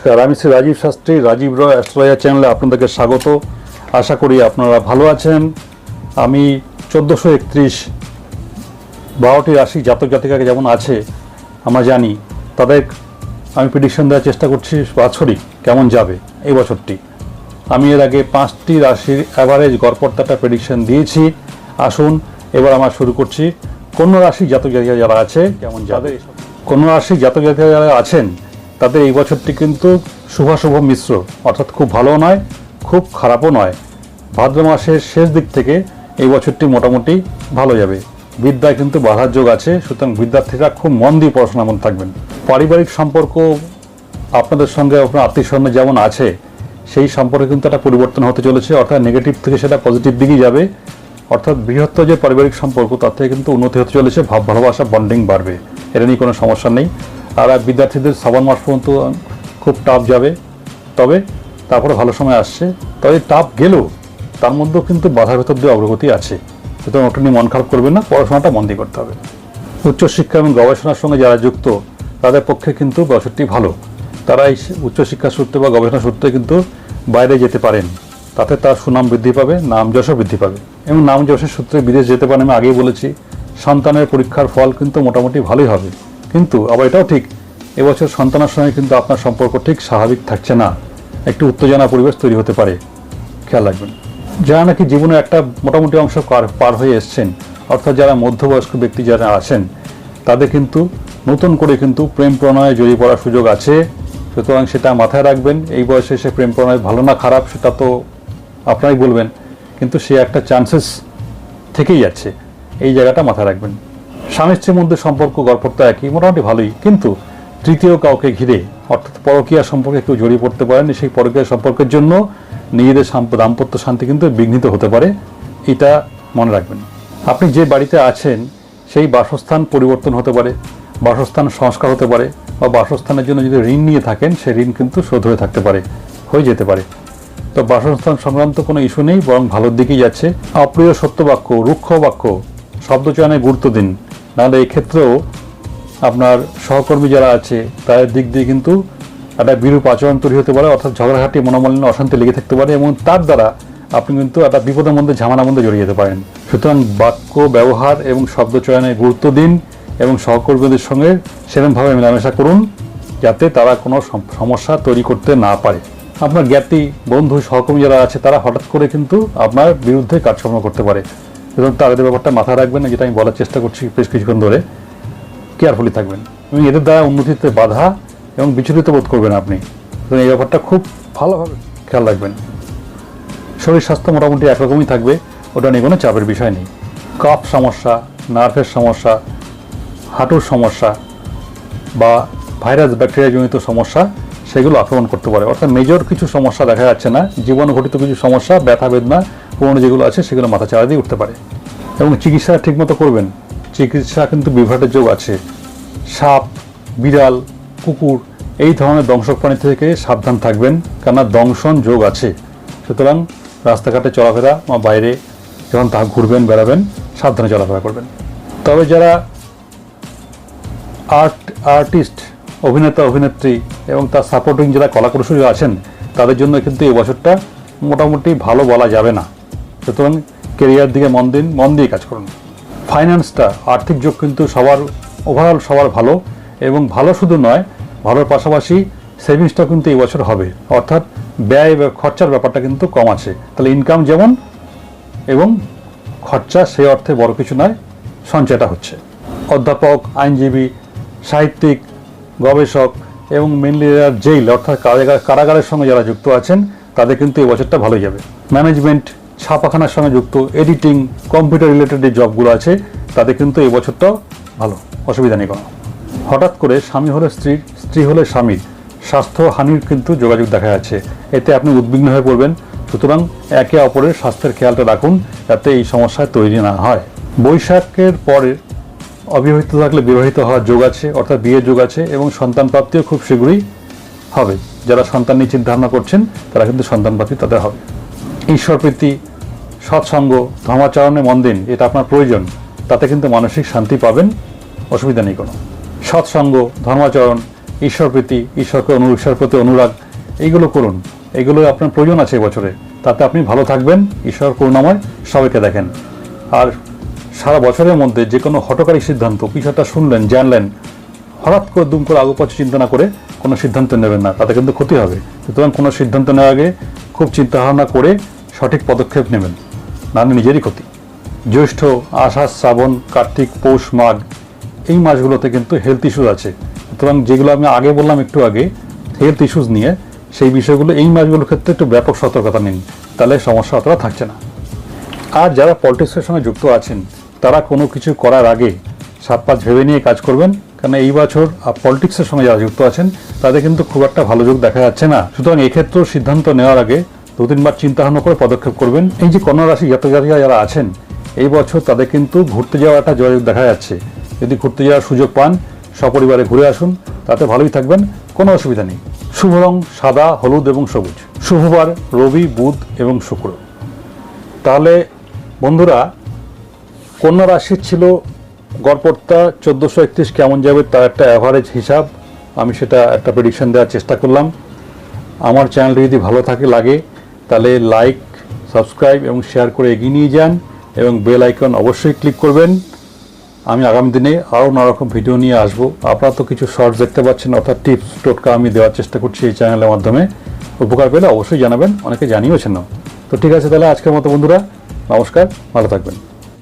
নমস্কার, আমি শ্রী রাজীব শাস্ত্রী, রাজীব রয় অ্যাস্ট্রোলজার চ্যানেলে আপনাদেরকে স্বাগত। আশা করি আপনারা ভালো আছেন। আমি চোদ্দোশো একত্রিশ বারোটি রাশি জাতক জাতিকাকে যেমন আছে, আমরা জানি, তাদের আমি প্রিডিকশন দেওয়ার চেষ্টা করছি বাৎসরিক কেমন যাবে এই বছরটি। আমি এর আগে পাঁচটি রাশির অ্যাভারেজ গড়পড়তাটা প্রেডিকশন দিয়েছি। আসুন, এবার আমরা শুরু করছি। কোন রাশি জাতক জাতিকা যারা আছে, কেমন যাবে? কোন রাশি জাতক জাতিকা যারা আছেন তাদের এই বছরটি কিন্তু শুভাশুভ মিশ্র, অর্থাৎ খুব ভালো নয়, খুব খারাপও নয়। ভাদ্র মাসের শেষ দিক থেকে এই বছরটি মোটামুটি ভালো যাবে। বিদ্যায় কিন্তু বাধার যোগ আছে, সুতরাং বিদ্যার্থীরা খুব মন দিয়ে পড়াশোনা মন থাকবেন। পারিবারিক সম্পর্ক আপনাদের সঙ্গে, আপনার আত্মীয় স্বজনের যেমন আছে, সেই সম্পর্কে কিন্তু একটা পরিবর্তন হতে চলেছে, অর্থাৎ নেগেটিভ থেকে সেটা পজিটিভ দিকেই যাবে। অর্থাৎ বৃহত্তর যে পারিবারিক সম্পর্ক, তার থেকে কিন্তু উন্নতি হতে চলেছে ভাব ভালোবাসা বন্ডিং বাড়বে। এটা নিয়ে কোনো সমস্যা নেই। আর বিদ্যার্থীদের সাবান মাস পর্যন্ত খুব টাফ যাবে। তবে তারপরে ভালো সময় আসছে। তবে টাফ গেলেও তার মধ্যেও কিন্তু বাধার ভেতর দিয়ে অগ্রগতি আছে। সুতরাং ওটা নিয়ে মন খারাপ করবেন না, পড়াশোনাটা মন দিয়ে করতে হবে। উচ্চশিক্ষা এবং গবেষণার সঙ্গে যারা যুক্ত, তাদের পক্ষে কিন্তু বছরটি ভালো। তারা এই উচ্চশিক্ষা সূত্রে বা গবেষণা সূত্রে কিন্তু বাইরে যেতে পারেন। তাতে তার সুনাম বৃদ্ধি পাবে, নাম যশও বৃদ্ধি পাবে। এবং নাম যশের সূত্রে বিদেশ যেতে পারেন আমি আগেই বলেছি, সন্তানের পরীক্ষার ফল কিন্তু মোটামুটি ভালোই হবে। কিন্তু আবার এটাও ঠিক, এবছর সন্তানের সঙ্গে কিন্তু আপনার সম্পর্ক ঠিক স্বাভাবিক থাকছে না। একটু উত্তেজনা পরিবেশ তৈরি হতে পারে। খেয়াল রাখবেন। যারা নাকি জীবনে একটা মোটামুটি অংশ পার হয়ে এসছেন, অর্থাৎ যারা মধ্যবয়স্ক ব্যক্তি যারা আছেন, তাদের কিন্তু নতুন করে কিন্তু প্রেম প্রণয়ে জড়িয়ে পড়ার সুযোগ আছে। সুতরাং সেটা মাথায় রাখবেন, এই বয়সে এসে প্রেম প্রণয় ভালো না খারাপ সেটা তো আপনারাই বলবেন, কিন্তু সে একটা চান্সেস থেকেই যাচ্ছে। এই জায়গাটা মাথায় রাখবেন। স্বামী স্ত্রীর মধ্যে সম্পর্ক গল্পটা একই, মোটামুটি ভালোই। কিন্তু তৃতীয় কাউকে ঘিরে, অর্থাৎ পরকীয়া সম্পর্কে কেউ জড়িয়ে পড়তে পারেন, সেই পরকীয়া সম্পর্কের জন্য নিজেদের দাম্পত্য শান্তি কিন্তু বিঘ্নিত হতে পারে, এটা মনে রাখবেন। আপনি যে বাড়িতে আছেন, সেই বাসস্থান পরিবর্তন হতে পারে, বাসস্থান সংস্কার হতে পারে, বা বাসস্থানের জন্য যদি ঋণ নিয়ে থাকেন, সেই ঋণ কিন্তু শোধ হয়ে থাকতে পারে, হয়ে যেতে পারে। তো বাসস্থান সংক্রান্ত কোনো ইস্যু নেই, বরং ভালোর দিকেই যাচ্ছে। অপ্রিয় সত্য বাক্য রুক্ষ বাক্য শব্দচয়নে গুরুত্ব দিন। নাহলে এই ক্ষেত্রেও আপনার সহকর্মী যারা আছে, তাদের দিক দিয়ে কিন্তু একটা বিরূপ আচরণ তৈরি হতে পারে, অর্থাৎ ঝগড়াঘাটি মনোমালিন্য, অশান্তি লেগে থাকতে পারে এবং তার দ্বারা আপনি কিন্তু একটা বিপদের মধ্যে, ঝামেলার মধ্যে জড়িয়ে যেতে পারেন। সুতরাং বাক্য, ব্যবহার এবং শব্দচয়নে গুরুত্ব দিন এবং সহকর্মীদের সঙ্গে সেরকমভাবে মেলামেশা করুন যাতে তারা কোনো সম- সমস্যা তৈরি করতে না পারে। আপনার জ্ঞাতি বন্ধু, সহকর্মী যারা আছে, তারা হঠাৎ করে কিন্তু আপনার বিরুদ্ধে কাজকর্ম করতে পারে। এবং তাদের ব্যাপারটা মাথায় রাখবেন যেটা আমি বলার চেষ্টা করছি বেশ কিছুক্ষণ ধরে। কেয়ারফুলি থাকবেন। এবং এদের দ্বারা উন্নতিতে বাধা এবং বিচলিত বোধ করবেন আপনি। এই ব্যাপারটা খুব ভালোভাবে খেয়াল রাখবেন। শরীর, স্বাস্থ্য মোটামুটি একরকমই থাকবে, ওটা নিয়ে কোনো চাপের বিষয় নেই। কাফ সমস্যা, নার্ভের সমস্যা, হাঁটুর সমস্যা, বা ভাইরাস ব্যাকটেরিয়াজনিত সমস্যা, সেগুলো আক্রমণ করতে পারে। অর্থাৎ মেজর কিছু সমস্যা দেখা যাচ্ছে না জীবন ঘটিত কিছু সমস্যা, ব্যথা, বেদনা পুরনো যেগুলো আছে সেগুলো মাথা চাড়া দিয়ে উঠতে পারে। এবং চিকিৎসা ঠিকমতো করবেন। চিকিৎসা কিন্তু বিভ্রাটের যোগ আছে। সাপ, বিড়াল, কুকুর, এই ধরনের দংশক প্রাণী থেকে সাবধান থাকবেন, কেননা দংশন যোগ আছে। সুতরাং রাস্তাঘাটে চলাফেরা বা বাইরে যখন তা ঘুরবেন, বেড়াবেন, সাবধানে চলাফেরা করবেন। তবে যারা আর্ট আর্টিস্ট, অভিনেতা, অভিনেত্রী এবং তার সাপোর্টিং যারা কলাকুশলী আছেন, তাদের জন্য কিন্তু এই বছরটা মোটামুটি ভালো বলা যাবে না। সুতরাং কেরিয়ার দিকে মন দিন, মন দিয়ে কাজ করুন। ফাইন্যান্সটা আর্থিক যোগ কিন্তু সবার ওভারঅল সবার ভালো এবং ভালো শুধু নয়, ভালোর পাশাপাশি সেভিংসটা কিন্তু এই বছর হবে। অর্থাৎ ব্যয় খরচার ব্যাপারটা কিন্তু কম আছে। তাহলে ইনকাম যেমন এবং খরচা সেই অর্থে বড় কিছু নয়, সঞ্চয়টা হচ্ছে। অধ্যাপক, আইনজীবী, সাহিত্যিক, গবেষক এবং মেনলি জেল অর্থাৎ কারাগার কারাগারের সঙ্গে যারা যুক্ত আছেন, তাদের কিন্তু এই বছরটা ভালোই যাবে। ম্যানেজমেন্ট ছাপাখানার সঙ্গে যুক্ত এডিটিং কম্পিউটার রিলেটেড যে জবগুলো আছে তাদের কিন্তু এই বছরটাও ভালো। অসুবিধা নেই কোনো। হঠাৎ করে স্বামী হলে স্ত্রীর স্ত্রী হলে স্বামীর স্বাস্থ্য হানির কিন্তু যোগাযোগ দেখা যাচ্ছে। এতে আপনি উদ্বিগ্ন হয়ে পড়বেন। সুতরাং একে অপরের স্বাস্থ্যের খেয়ালটা রাখুন যাতে এই সমস্যায় তৈরি না হয়। বৈশাখের পরে অবিবাহিত থাকলে বিবাহিত হওয়ার যোগ আছে, অর্থাৎ বিয়ের যোগ আছে এবং সন্তান প্রাপ্তিও খুব শীঘ্রই হবে। যারা সন্তান নিয়ে চিন্তা ভাবনা করছেন, তারা কিন্তু সন্তান প্রাপ্তি তাদের হবে। ঈশ্বরপ্রীতি সৎসঙ্গ ধর্মাচরণে মন দিন, এটা আপনার প্রয়োজন। তাতে কিন্তু মানসিক শান্তি পাবেন, অসুবিধা নেই কোনো। সৎসঙ্গ, ধর্মাচরণ, ঈশ্বর প্রীতি, ঈশ্বরকে অনু ঈশ্বর প্রতি অনুরাগ, এইগুলো করুন। এগুলো আপনার প্রয়োজন আছে বছরে তাতে আপনি ভালো থাকবেন ঈশ্বর করুণাময় সবাইকে দেখেন। আর সারা বছরের মধ্যে যে কোনো হটকারী সিদ্ধান্ত, কিছু একটা শুনলেন, জানলেন, হঠাৎ করে দুম করে আগু চিন্তা না করে কোনো সিদ্ধান্ত নেবেন না, তাতে কিন্তু ক্ষতি হবে। সুতরাং কোনো সিদ্ধান্ত নেওয়ার আগে খুব চিন্তা ভাবনা করে সঠিক পদক্ষেপ নেবেন। নাহলে নিজেরই ক্ষতি। জ্যৈষ্ঠ, আষাঢ়, শ্রাবণ, কার্তিক, পৌষ, মাঘ, এই মাসগুলোতে কিন্তু হেলথ ইস্যুজ আছে। সুতরাং যেগুলো আমি আগে বললাম একটু আগে হেলথ ইস্যুজ নিয়ে, সেই বিষয়গুলো এই মাসগুলোর ক্ষেত্রে একটু ব্যাপক সতর্কতা নিন। তাহলে সমস্যা অতটা থাকছে না। আর যারা পলিটিক্সের সঙ্গে যুক্ত আছেন, তারা কোনো কিছু করার আগে সাত পাঁচ ভেবে নিয়ে কাজ করবেন। কারণ এই বছর পলিটিক্সের সঙ্গে যারা যুক্ত আছেন, তাদের কিন্তু খুব একটা ভালো যোগ দেখা যাচ্ছে না। সুতরাং এক্ষেত্রেও সিদ্ধান্ত নেওয়ার আগে দু তিনবার চিন্তা ভাবনা করে পদক্ষেপ করবেন। এই যে কন্যা রাশি জাতক জাতিকা যারা আছেন, এই বছর তাদের কিন্তু ঘুরতে যাওয়ার একটা যোগাযোগ দেখা যাচ্ছে। যদি ঘুরতে যাওয়ার সুযোগ পান, সপরিবারে ঘুরে আসুন, তাতে ভালোই থাকবেন, কোনো অসুবিধা নেই। শুভ রং সাদা, হলুদ এবং সবুজ। শুভবার রবি, বুধ এবং শুক্র। তাহলে বন্ধুরা, কন্যা রাশির ছিল গড়পড়তা, চোদ্দোশো একত্রিশ কেমন যাবে তার একটা অ্যাভারেজ হিসাব। আমি সেটা একটা প্রেডিকশন দেওয়ার চেষ্টা করলাম। আমার চ্যানেলটি যদি ভালো থাকে, লাগে তাহলে লাইক সাবস্ক্রাইব এবং শেয়ার করে এগিয়ে নিয়ে যান এবং বেল আইকন অবশ্যই ক্লিক করবেন। আমি আগামী দিনে আরও নানারকম ভিডিও নিয়ে আসব। আপনারা তো কিছু শর্টস দেখতে পাচ্ছেন, অর্থাৎ টিপস টোটকা আমি দেওয়ার চেষ্টা করছি এই চ্যানেলের মাধ্যমে। উপকার পেলে অবশ্যই জানাবেন, অনেকে জানিয়েছেন না তো ঠিক আছে তাহলে আজকের মতো বন্ধুরা, নমস্কার, ভালো থাকবেন।